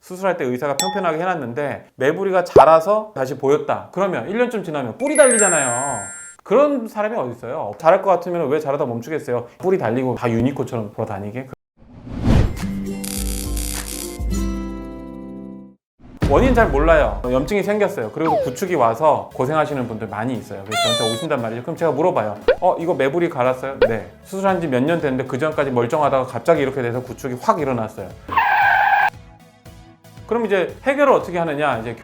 수술할 때 의사가 평평하게 해놨는데 매부리가 자라서 다시 보였다. 그러면 1년쯤 지나면 뿌리 달리잖아요. 그런 사람이 어디 있어요? 잘할 것 같으면 왜 자라다 멈추겠어요? 뿌리 달리고 다 유니코처럼 돌아다니게. 원인 잘 몰라요. 염증이 생겼어요. 그리고 구축이 와서 고생하시는 분들 많이 있어요. 그래서 저한테 오신단 말이죠. 그럼 제가 물어봐요. 어, 이거 매부리 갈았어요? 네. 수술한 지 몇 년 됐는데 그 전까지 멀쩡하다가 갑자기 이렇게 돼서 구축이 확 일어났어요. 그럼 이제 해결을 어떻게 하느냐? 이제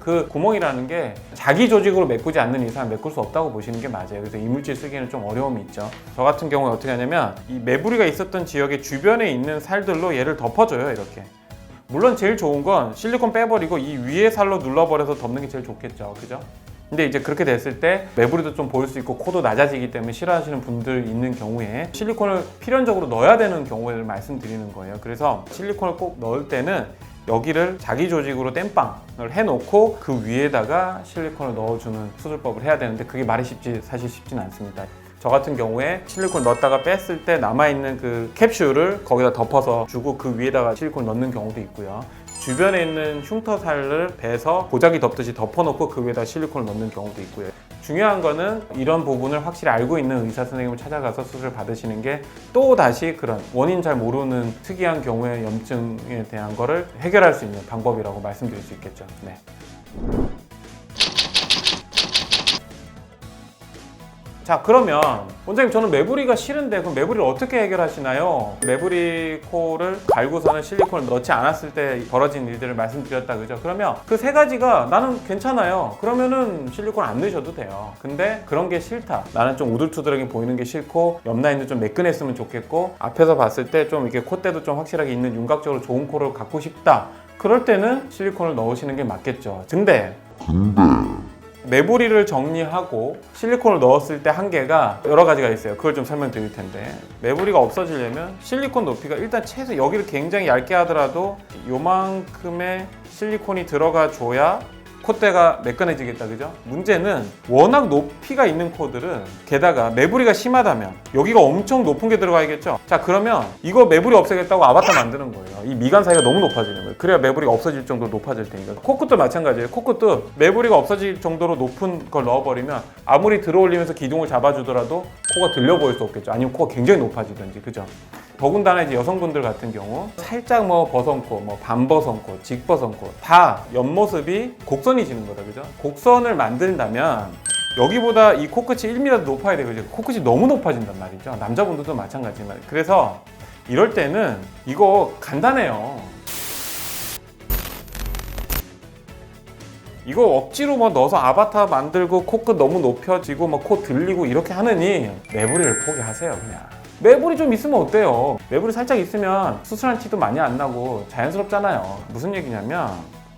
그 구멍이라는 게 자기 조직으로 메꾸지 않는 이상 메꿀 수 없다고 보시는 게 맞아요. 그래서 이물질 쓰기에는 좀 어려움이 있죠. 저 같은 경우는 어떻게 하냐면 이 매부리가 있었던 지역의 주변에 있는 살들로 얘를 덮어줘요. 이렇게. 물론 제일 좋은 건 실리콘 빼버리고 이 위에 살로 눌러버려서 덮는 게 제일 좋겠죠. 그죠? 근데 이제 그렇게 됐을 때 매부리도 좀 보일 수 있고 코도 낮아지기 때문에 싫어하시는 분들 있는 경우에 실리콘을 필연적으로 넣어야 되는 경우를 말씀드리는 거예요. 그래서 실리콘을 꼭 넣을 때는 여기를 자기 조직으로 땜빵을 해놓고 그 위에다가 실리콘을 넣어주는 수술법을 해야 되는데 그게 말이 쉽지 사실 쉽진 않습니다. 저 같은 경우에 실리콘 넣었다가 뺐을 때 남아있는 그 캡슐을 거기다 덮어서 주고 그 위에다가 실리콘 넣는 경우도 있고요. 주변에 있는 흉터살을 베서 보자기 덮듯이 덮어놓고 그 위에다 실리콘을 넣는 경우도 있고요. 중요한 거는 이런 부분을 확실히 알고 있는 의사 선생님을 찾아가서 수술을 받으시는 게 또 다시 그런 원인 잘 모르는 특이한 경우의 염증에 대한 거를 해결할 수 있는 방법이라고 말씀드릴 수 있겠죠. 네. 자 그러면 원장님 저는 매부리가 싫은데 그럼 매부리를 어떻게 해결하시나요? 매부리 코를 갈고서는 실리콘을 넣지 않았을 때 벌어진 일들을 말씀드렸다 그죠? 그러면 그 세 가지가 나는 괜찮아요. 그러면은 실리콘 안 넣으셔도 돼요. 근데 그런 게 싫다. 나는 좀 우둘투둘하게 보이는 게 싫고 옆 라인도 좀 매끈했으면 좋겠고 앞에서 봤을 때 좀 이렇게 콧대도 좀 확실하게 있는 윤곽적으로 좋은 코를 갖고 싶다. 그럴 때는 실리콘을 넣으시는 게 맞겠죠. 근데 매부리를 정리하고 실리콘을 넣었을 때 한계가 여러 가지가 있어요. 그걸 좀 설명드릴 텐데 매부리가 없어지려면 실리콘 높이가 일단 최소 여기를 굉장히 얇게 하더라도 요만큼의 실리콘이 들어가 줘야 콧대가 매끈해지겠다 그죠? 문제는 워낙 높이가 있는 코들은 게다가 매부리가 심하다면 여기가 엄청 높은 게 들어가야겠죠? 자 그러면 이거 매부리 없애겠다고 아바타 만드는 거예요 이 미간 사이가 너무 높아지는 거예요 그래야 매부리가 없어질 정도로 높아질 테니까 코끝도 마찬가지예요 코끝도 매부리가 없어질 정도로 높은 걸 넣어버리면 아무리 들어올리면서 기둥을 잡아주더라도 코가 들려 보일 수 없겠죠 아니면 코가 굉장히 높아지든지 그죠? 더군다나 이제 여성분들 같은 경우 살짝 뭐 버선코, 뭐 반버선코, 직버선코 다 옆모습이 곡선이 지는 거다 그죠? 곡선을 만든다면 여기보다 이 코끝이 1mm 높아야 돼요. 그죠? 코끝이 너무 높아진단 말이죠. 남자분들도 마찬가지지만. 그래서 이럴 때는 이거 간단해요. 이거 억지로 뭐 넣어서 아바타 만들고 코끝 너무 높여지고 뭐 코 들리고 이렇게 하느니 매부리를 포기하세요 그냥 매부리 좀 있으면 어때요? 매부리 살짝 있으면 수술한 티도 많이 안 나고 자연스럽잖아요. 무슨 얘기냐면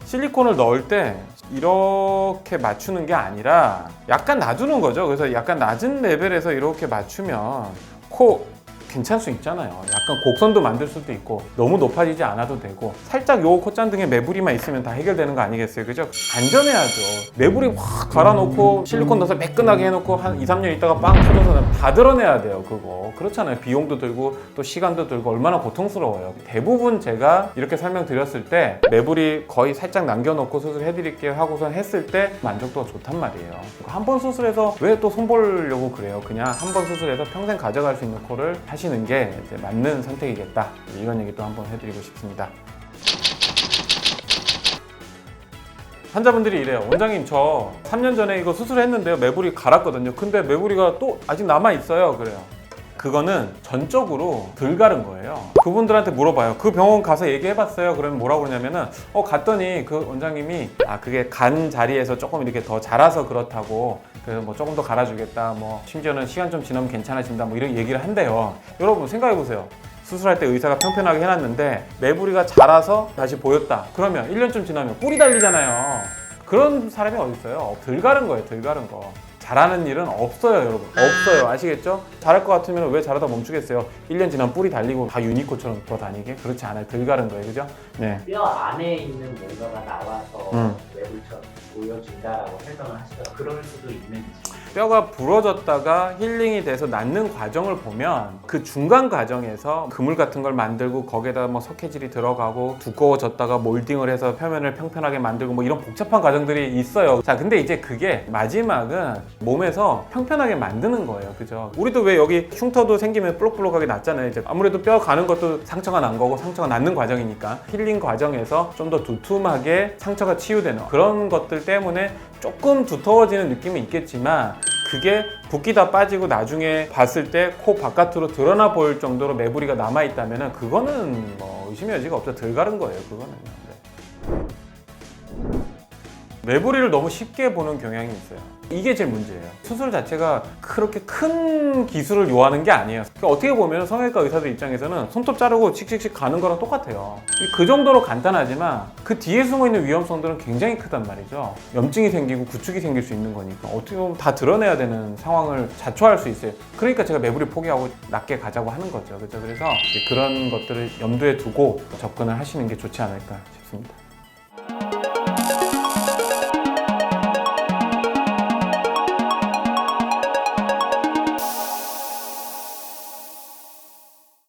실리콘을 넣을 때 이렇게 맞추는 게 아니라 약간 놔두는 거죠. 그래서 약간 낮은 레벨에서 이렇게 맞추면 코 괜찮을 수 있잖아요. 약간 곡선도 만들 수도 있고 너무 높아지지 않아도 되고 살짝 요 콧잔등에 매부리만 있으면 다 해결되는 거 아니겠어요? 그죠? 안전해야죠. 매부리 확 갈아놓고 실리콘 넣어서 매끈하게 해놓고 한 2, 3년 있다가 빵 터져서 다 드러내야 돼요. 그거 그렇잖아요. 비용도 들고 또 시간도 들고 얼마나 고통스러워요. 대부분 제가 이렇게 설명드렸을 때 매부리 거의 살짝 남겨놓고 수술해드릴게요 하고선 했을 때 만족도가 좋단 말이에요. 한 번 수술해서 왜 또 손 보려고 그래요? 그냥 한 번 수술해서 평생 가져갈 수 있는 코를 하시는 게 맞는 선택이겠다. 이런 얘기 또 한번 해드리고 싶습니다. 환자분들이 이래요. 원장님 저 3년 전에 이거 수술했는데요. 매부리 갈았거든요. 근데 매부리가 또 아직 남아 있어요. 그래요. 그거는 전적으로 덜 가른 거예요. 그분들한테 물어봐요. 그 병원 가서 얘기해봤어요. 그러면 뭐라고 그러냐면은 어 갔더니 그 원장님이 아 그게 간 자리에서 조금 이렇게 더 자라서 그렇다고 그래서 뭐 조금 더 갈아주겠다. 뭐 심지어는 시간 좀 지나면 괜찮아진다. 뭐 이런 얘기를 한대요. 여러분 생각해 보세요. 수술할 때 의사가 평평하게 해놨는데 매부리가 자라서 다시 보였다. 그러면 1년쯤 지나면 뿌리 달리잖아요. 그런 사람이 어디 있어요? 덜 가른 거예요. 덜 가른 거. 잘하는 일은 없어요, 여러분. 없어요. 아시겠죠? 잘할 것 같으면 왜 잘하다 멈추겠어요? 1년 지나면 뿌리 달리고 다 유니코처럼 돌아다니게? 그렇지 않아요. 덜 가른 거예요. 그죠? 네. 뼈 안에 있는 뭔가가 나와서 음. 외부처럼 보여준다라고 설명을 하시더라고요. 그럴 수도 있는지. 뼈가 부러졌다가 힐링이 돼서 낫는 과정을 보면 그 중간 과정에서 그물 같은 걸 만들고 거기에다 뭐 석회질이 들어가고 두꺼워졌다가 몰딩을 해서 표면을 평평하게 만들고 뭐 이런 복잡한 과정들이 있어요. 자, 근데 이제 그게 마지막은 몸에서 평평하게 만드는 거예요. 그죠? 우리도 왜 여기 흉터도 생기면 볼록볼록하게 났잖아요. 이제 아무래도 뼈 가는 것도 상처가 난 거고 상처가 낫는 과정이니까 힐링 과정에서 좀 더 두툼하게 상처가 치유되는 그런 것들 때문에 조금 두터워지는 느낌이 있겠지만 그게 붓기 다 빠지고 나중에 봤을 때 코 바깥으로 드러나 보일 정도로 매부리가 남아 있다면 그거는 뭐 의심의 여지가 없어 덜 가른 거예요. 그거는. 네. 매부리를 너무 쉽게 보는 경향이 있어요. 이게 제일 문제예요. 수술 자체가 그렇게 큰 기술을 요하는 게 아니에요. 그러니까 어떻게 보면 성형외과 의사들 입장에서는 손톱 자르고 칙칙칙 가는 거랑 똑같아요. 그 정도로 간단하지만 그 뒤에 숨어 있는 위험성들은 굉장히 크단 말이죠. 염증이 생기고 구축이 생길 수 있는 거니까 어떻게 보면 다 드러내야 되는 상황을 자초할 수 있어요. 그러니까 제가 매부리 포기하고 낮게 가자고 하는 거죠. 그렇죠? 그래서 그런 것들을 염두에 두고 접근을 하시는 게 좋지 않을까 싶습니다.